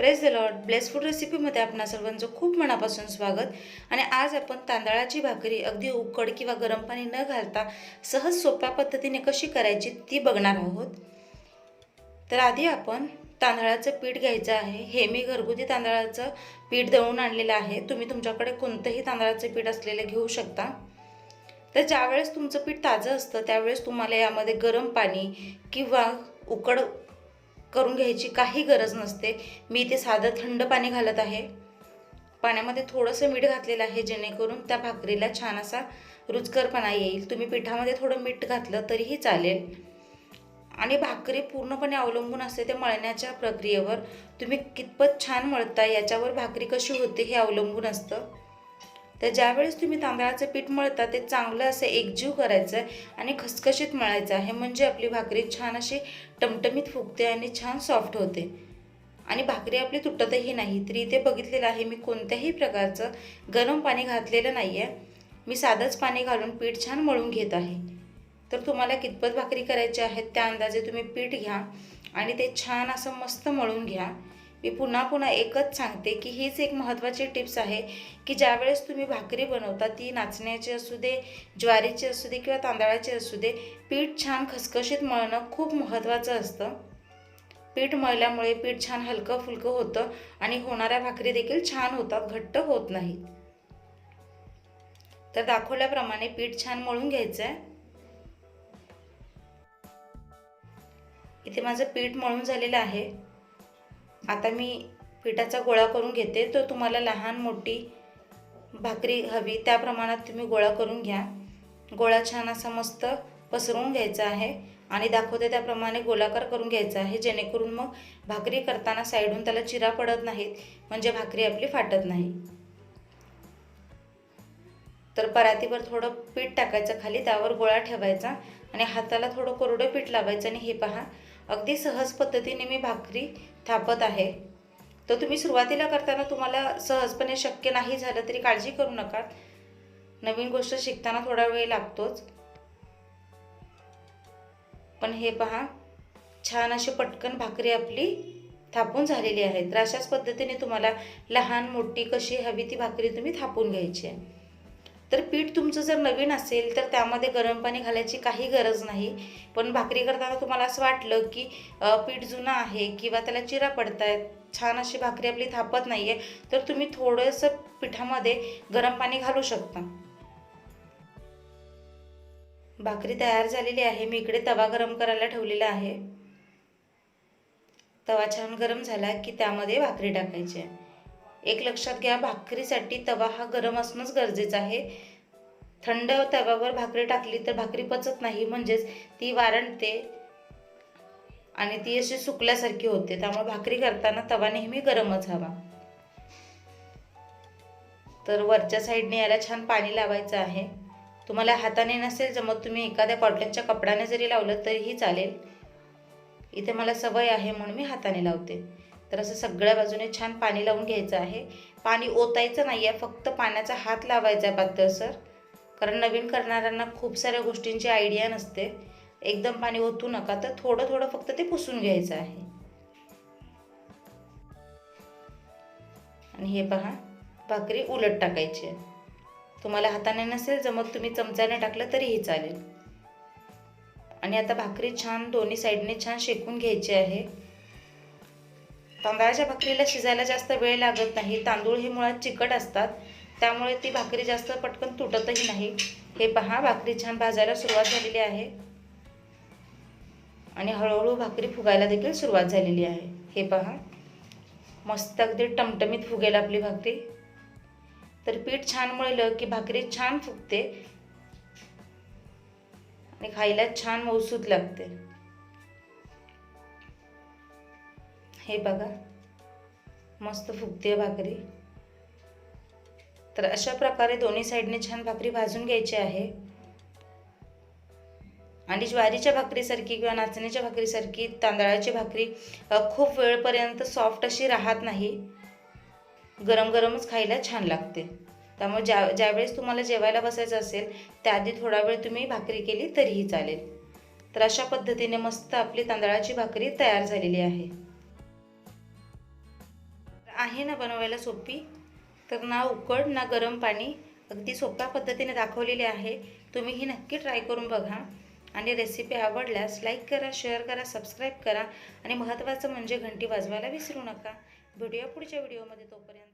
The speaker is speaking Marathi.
Press the Lord bless food रेसिपीमध्ये आपणा सर्वांचं खूप मनापासून स्वागत. आणि आज आपण तांदळाची भाकरी अगदी उकड किंवा गरम पाणी न घालता सहज सोप्या पद्धतीने कशी करायची ती बघणार आहोत. तर आधी आपण तांदळाचं पीठ घ्यायचं आहे. हे मी घरगुती तांदळाचं पीठ दळून आणलेलं आहे. तुम्ही तुमच्याकडे कोणतंही तांदळाचं पीठ असलेलं घेऊ शकता. तर ज्यावेळेस तुमचं पीठ ताजं असतं त्यावेळेस तुम्हाला यामध्ये गरम पाणी किंवा उकड करून घ्यायची काही गरज नसते. मी इथे साधं थंड पाणी घालत आहे. पाण्यामध्ये थोडंसं मीठ घातलेलं आहे जेणेकरून त्या भाकरीला छान असा रुचकरपणा येईल. तुम्ही पिठामध्ये थोडं मीठ घातलं तरीही चालेल. आणि भाकरी पूर्णपणे अवलंबून असते ते मळण्याच्या प्रक्रियेवर. तुम्ही कितपत छान मळता याच्यावर भाकरी कशी होते हे अवलंबून असतं. तर ज्यावेळेस तुम्ही तांदळाचं पीठ मळता ते चांगलं असं एकजीव करायचं आहे आणि खसखशीत मळायचं आहे. म्हणजे आपली भाकरी छान अशी टमटमीत फुगते आणि छान सॉफ्ट होते. आणि भाकरी आपली तुटतही नाही. तरी इथे बघितलेलं आहे मी कोणत्याही प्रकारचं गरम पाणी घातलेलं नाही आहे मी साधंच पाणी घालून पीठ छान मळून घेत आहे. तर तुम्हाला कितपत भाकरी करायची आहेत त्या अंदाजे तुम्ही पीठ घ्या आणि ते छान असं मस्त मळून घ्या. मी पुन्हा पुन्हा एकच सांगते की हीच एक महत्त्वाची टिप्स आहे की ज्यावेळेस तुम्ही भाकरी बनवता ती नाचण्याची असू दे ज्वारीची असू दे किंवा तांदळाची असू दे पीठ छान खसखशीत मळणं खूप महत्त्वाचं असतं. पीठ मळल्यामुळे पीठ छान हलकं फुलकं होतं आणि होणाऱ्या भाकरी देखील छान होतात घट्ट होत नाहीत तर दाखवल्याप्रमाणे पीठ छान मळून घ्यायचं आहे इथे माझं पीठ मळून झालेलं आहे. आता मी पिठाचा गोळा करून घेते. तो तुम्हाला लहान मोठी भाकरी हवी त्या प्रमाणात तुम्ही गोळा करून घ्या. गोळा छान असा मस्त पसरवून घ्यायचा आहे आणि दाखवते त्याप्रमाणे गोलाकार करून घ्यायचा आहे. जेणेकरून मग भाकरी करताना साईडून त्याला चिरा पडत नाहीत म्हणजे भाकरी आपली फाटत नाही. तर परातीवर थोडं पीठ टाकायचं खाली त्यावर गोळा ठेवायचा आणि हाताला थोडं कोरडं पीठ लावायचं आणि हे पहा अगदी सहज पद्धतीने मी भाकरी थापत आहे. तर तुम्ही सुरुवातीला करताना तुम्हाला सहजपणे शक्य नाही झालं तरी काळजी करू नका. नवीन गोष्ट शिकताना थोडा वेळ लागतोच. पण हे पहा छान अशी पटकन भाकरी आपली थापून झालेली आहे. तर अशाच पद्धतीने तुम्हाला लहान मोठी कशी हवी ती भाकरी तुम्ही थापून घ्यायची आहे. तर पीठ तुमचं जर नवीन असेल तर त्यामध्ये गरम पाणी घालायची काही गरज नाही. पण भाकरी करताना तुम्हाला असं वाटलं की पीठ जुनं आहे किंवा त्याला चिरा पडतायत छान अशी भाकरी आपली थापत नाही आहे तर तुम्ही थोडंसं पिठामध्ये गरम पाणी घालू शकता. भाकरी तयार झालेली आहे. मी इकडे तवा गरम करायला ठेवलेला आहे. तवा छान गरम झाला की त्यामध्ये भाकरी टाकायची आहे. एक लक्षात घ्या भाकरीसाठी तवा हा गरम असणंच गरजेचं आहे. थंड तव्यावर भाकरी टाकली तर भाकरी पचत नाही म्हणजेच ती वारणते आणि ती अशी सुकल्यासारखी होते. त्यामुळे भाकरी करताना तवा नेहमी गरमच हवा. तर वरच्या साईडने याला छान पाणी लावायचं आहे. तुम्हाला हाताने नसेल जमत तुम्ही एखाद्या कॉटनच्या कपड्याने जरी लावलं तरीही चालेल. इथे मला सवय आहे म्हणून मी हाताने लावते. तर असं सगळ्या बाजूने छान पाणी लावून घ्यायचं आहे. पाणी ओतायचं नाही आहे फक्त पाण्याचा हात लावायचा आहे सर. कारण नवीन करणाऱ्यांना खूप साऱ्या गोष्टींची आयडिया नसते. एकदम पाणी ओतू नका तर थोडं थोडं फक्त ते पुसून घ्यायचं आहे. आणि हे पहा भाकरी उलट टाकायची आहे. तुम्हाला हाताने नसेल जमत तुम्ही चमच्याने टाकलं तरीही चालेल. आणि आता भाकरी छान दोन्ही साईडने छान शेकून घ्यायची आहे. तांदळाच्या भाकरीला शिजायला जास्त वेळ लागत नाही. तांदूळ हे मुळात चिकट असतात. त्यामुळे ती भाकरी जास्त पटकन तुटतही नाही. हे पहा भाकरी छान भाजायला सुरुवात झालेली आहे. आणि हळूहळू भाकरी फुगायला देखील सुरुवात झालेली आहे. हे पहा मस्त अगदी टमटमीत फुगेल आपली भाकरी. तर पीठ छान मळलं की भाकरी छान फुगते. आणि खायला छान मौसूद लागते. हे बघा. मस्त फुगते भाकरी. तर अशा प्रकारे दोन्ही साईडने छान भाकरी भाजून घ्यायची आहे. आणि ज्वारीच्या भाकरीसारखी किंवा नाचणीच्या भाकरीसारखी तांदळाची भाकरी खूप वेळपर्यंत सॉफ्ट अशी राहत नाही. गरम गरमच खायला छान लागते. त्यामुळे ज्या ज्यावेळेस तुम्हाला जेवायला बसायचं असेल त्याआधी थोडा वेळ तुम्ही भाकरी केली तरीही चालेल. तर अशा पद्धतीने मस्त आपली तांदळाची भाकरी तयार झालेली आहे. आहे ना बनवायला सोपी? तर ना उकड ना गरम पाणी. अगदी सोप्या पद्धतीने दाखवलेली आहे. तुम्ही ही नक्की ट्राय करून बघा. आणि रेसिपी आवडल्यास लाईक करा शेअर करा सबस्क्राईब करा. आणि महत्त्वाचं म्हणजे घंटी वाजवायला विसरू नका. व्हिडिओ पुढच्या व्हिडिओमध्ये तोपर्यंत